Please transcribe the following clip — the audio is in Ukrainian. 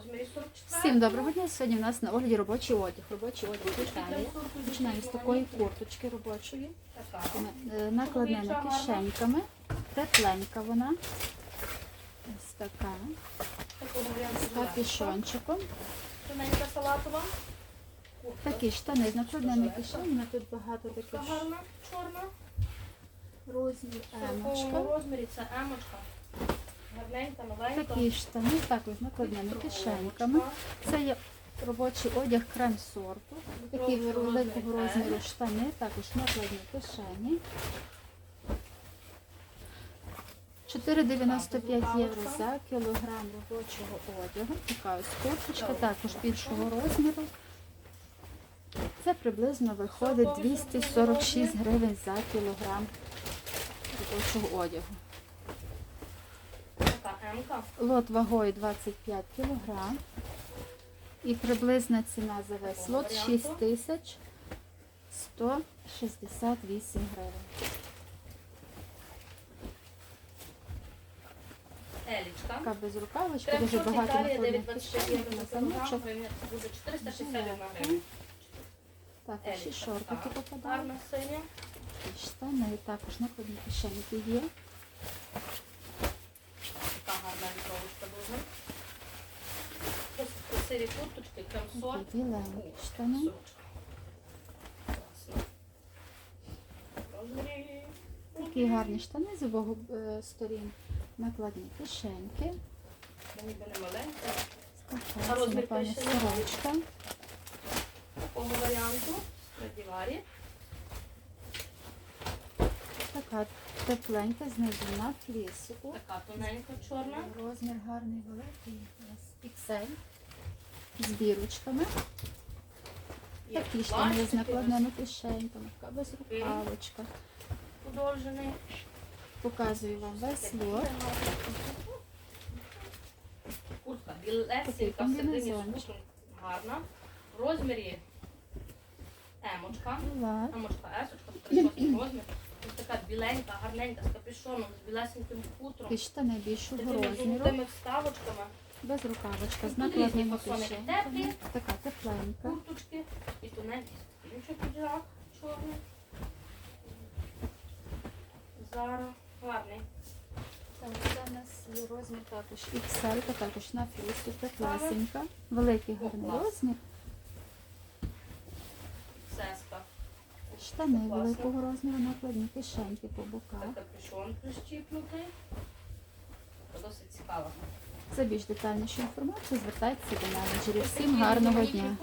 розмірі 44. Всім доброго дня. Сьогодні в нас на огляді робочий одяг. Робочий одяг Курточки Починаємо з такої курточки робочої. Е, Накладнена кишеньками. Тепленька вона. Ось така. З капішончиком. Тоненька салатова. Такі штани з накладненими кишенями. Тут багато таких гарна, чорна. такому Емочка. розмірі це емочка. Гарненька, новенька. Такі штани також з накладненими кишеньками. Це є робочий одяг крем сорту. Такі великого розміру штани, також накладні кишені. 4,95 євро за кілограм робочого одягу. Така ось курточка, також більшого розміру. Це приблизно виходить 246 гривень за кілограм робочого одягу. Така. Лот вагою 25 кг. І приблизна ціна за весь лот 6 тисяч 168 гривень. Елічка. Така безрукавочка, дуже багато Італія накладних 9,25 євро кишень, за кілограм. замочок. Гривня Буде 461 гривень. Елічка шортики така. попадають. Гарна синя. Штани також накладні кишеньки є. Така гарна вітровочка дуже. Ось красиві курточки, крем сорт. Такі біленькі штани. Такі гарні штани з обох е, сторін. Накладні кишеньки. Ніби не маленька. А розмір сорочка. Такого варіанту. Страдіварі. Така тепленька, знизу на флісику. Така тоненька чорна. Розмір гарний великий. XL. З бірочками. Такі штани з накладними кишеньками. Така безрукавочка. Подовжений. Показую вам весь лот. Куртка білесенька, всередині гарна. В розмірі емочка. Емочка есочка, 36 розмір. Ось така біленька, гарненька, з капюшоном, з білесеньким хутром. Такі штани більшого розміру. золотими вставочками, Без рукавочка, з накладними фасони. Теплі. Така тепленька. курточки і тоненький інший піджак чорний. Зара гарний. Так, це у нас є розмір також XL, також на флісу, теплесенька. Великий гарний розмір. Сеска. Штани Класно. великого розміру, накладні кишеньки по боках. Так, капюшон прищіпнутий. Досить цікаво. За більш детальнішу інформацію звертайтеся до менеджерів. Всім гарного дня!